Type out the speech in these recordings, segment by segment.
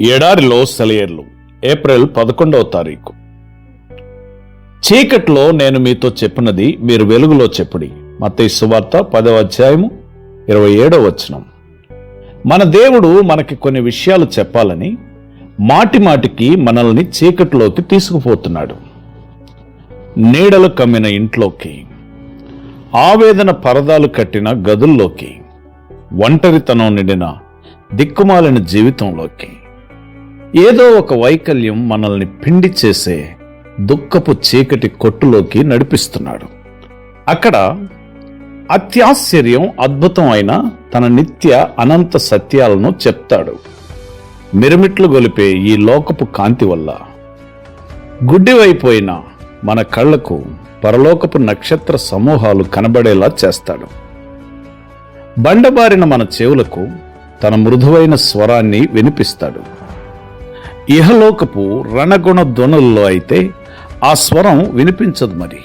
ఎడారిలో సెలయేర్లు. ఏప్రిల్ పదకొండవ తారీఖు. చీకట్లో నేను మీతో చెప్పినది మీరు వెలుగులో చెప్పుడి. మత్తయి సువార్త పదవ అధ్యాయము ఇరవై ఏడవ వచనం. మన దేవుడు మనకి కొన్ని విషయాలు చెప్పాలని మాటి మాటికి మనల్ని చీకట్లోకి తీసుకుపోతున్నాడు. నీడలు కమ్మిన ఇంట్లోకి ఆవేదన పరదాలు కట్టిన గదుల్లోకి ఒంటరితనం నిండిన దిక్కుమాలిన జీవితంలోకి ఏదో ఒక వైకల్యం మనల్ని పిండి చేసే దుఃఖపు చీకటి కొట్టులోకి నడిపిస్తున్నాడు. అక్కడ అత్యాశ్చర్యం అద్భుతం అయిన తన నిత్య అనంత సత్యాలను చెప్తాడు. మిరుమిట్లు గొలిపే ఈ లోకపు కాంతి వల్ల గుడ్డివైపోయిన మన కళ్ళకు పరలోకపు నక్షత్ర సమూహాలు కనబడేలా చేస్తాడు. బండబారిన మన చెవులకు తన మృదువైన స్వరాన్ని వినిపిస్తాడు. ఇహలోకపు రణగుణ ధ్వనుల్లో అయితే ఆ స్వరం వినిపించదు మరి.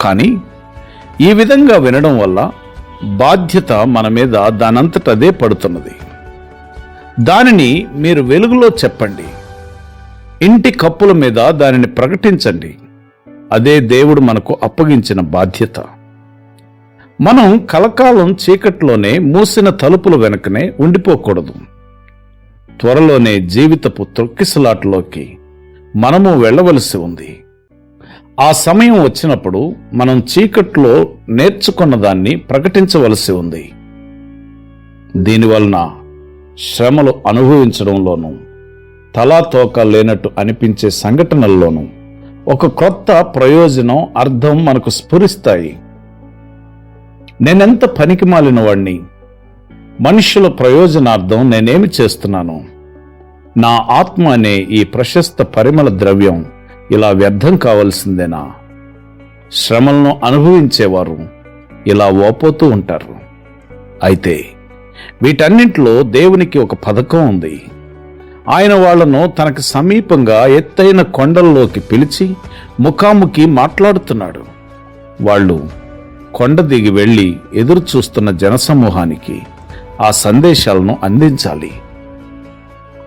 కానీ ఈ విధంగా వినడం వల్ల బాధ్యత మన మీద దానంతటదే పడుతున్నది. దానిని మీరు వెలుగులో చెప్పండి. ఇంటి కప్పుల మీద దానిని ప్రకటించండి. అదే దేవుడు మనకు అప్పగించిన బాధ్యత. మనం కలకాలం చీకట్లోనే మూసిన తలుపుల వెనకనే ఉండిపోకూడదు. త్వరలోనే జీవితపు తొక్కిసలాటలోకి మనము వెళ్ళవలసి ఉంది. ఆ సమయం వచ్చినప్పుడు మనం చీకట్లో నేర్చుకున్న దాన్ని ప్రకటించవలసి ఉంది. దీనివలన శ్రమలు అనుభవించడంలోనూ తలా తోక లేనట్టు అనిపించే సంఘటనల్లోనూ ఒక కొత్త ప్రయోజనం అర్థం మనకు స్ఫురిస్తాయి. నేనెంత పనికి మాలిన వాణ్ణి మనుషుల ప్రయోజనార్థం నేనేమి చేస్తున్నాను? నా ఆత్మ అనే ఈ ప్రశస్త పరిమళ ద్రవ్యం ఇలా వ్యర్థం కావలసిందేనా? శ్రమలను అనుభవించేవారు ఇలా ఓపోతూ ఉంటారు. అయితే వీటన్నింటిలో దేవునికి ఒక పథకం ఉంది. ఆయన వాళ్ళను తనకు సమీపంగా ఎత్తైన కొండల్లోకి పిలిచి ముఖాముఖి మాట్లాడుతున్నాడు. వాళ్ళు కొండ దిగి వెళ్ళి ఎదురు చూస్తున్న జనసమూహానికి ఆ సందేశాలను అందించాలి.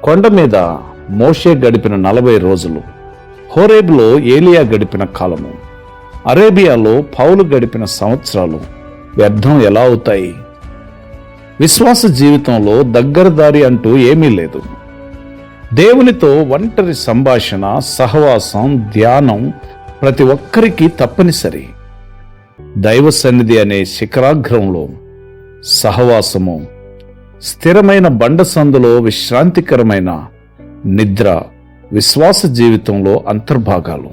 కొండ మీద మోషే గడిపిన నలభై రోజులు హోరేబులో ఏలియా గడిపిన కాలము అరేబియాలో పౌలు గడిపిన సంవత్సరాలు వ్యర్థం ఎలా అవుతాయి? విశ్వాస జీవితంలో దగ్గరదారి అంటూ ఏమీ లేదు. దేవునితో ఒంటరి సంభాషణ సహవాసం ధ్యానం ప్రతి ఒక్కరికి తప్పనిసరి. దైవ సన్నిధి అనే శిఖరాగ్రంలో సహవాసము స్థిరమైన బండసందులో విశ్రాంతికరమైన నిద్ర విశ్వాస జీవితంలో అంతర్భాగాలు.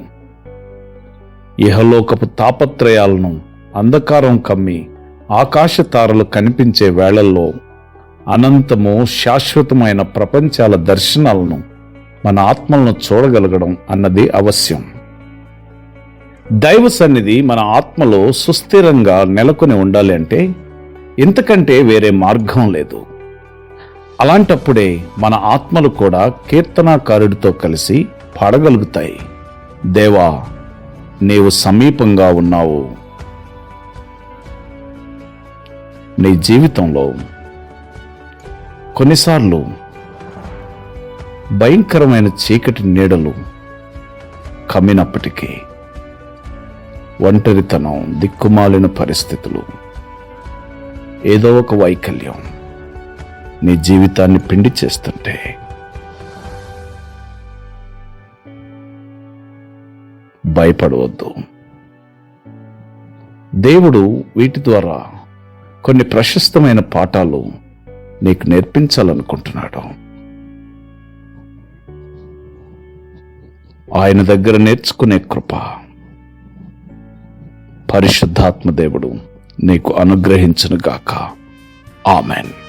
ఇహలోకపు తాపత్రయాలను అంధకారం కమ్మి ఆకాశ తారలు కనిపించే వేళల్లో అనంతము శాశ్వతమైన ప్రపంచాల దర్శనాలను మన ఆత్మలను చూడగలగడం అన్నది అవశ్యం. దైవ సన్నిధి మన ఆత్మలో సుస్థిరంగా నెలకొని ఉండాలి అంటే ఇంతకంటే వేరే మార్గం లేదు. అలాంటప్పుడే మన ఆత్మలు కూడా కీర్తనాకారుడితో కలిసి పాడగలుగుతాయి. దేవా నీవు సమీపంగా ఉన్నావు. నీ జీవితంలో కొన్నిసార్లు భయంకరమైన చీకటి నీడలు కమ్మినప్పటికీ ఒంటరితనం దిక్కుమాలిన పరిస్థితులు ఏదో ఒక వైకల్యం. నీ జీవితాన్ని పిండి చేస్తుంటే. భయపడవద్దు. దేవుడు వీటి ద్వారా కొన్ని ప్రశస్తమైన పాఠాలు నీకు నేర్పించాలనుకుంటున్నాడు. ఆయన దగ్గర నేర్చుకునే కృప పరిశుద్ధాత్మ దేవుడు నీకు అనుగ్రహించునుగాక. ఆమెన్.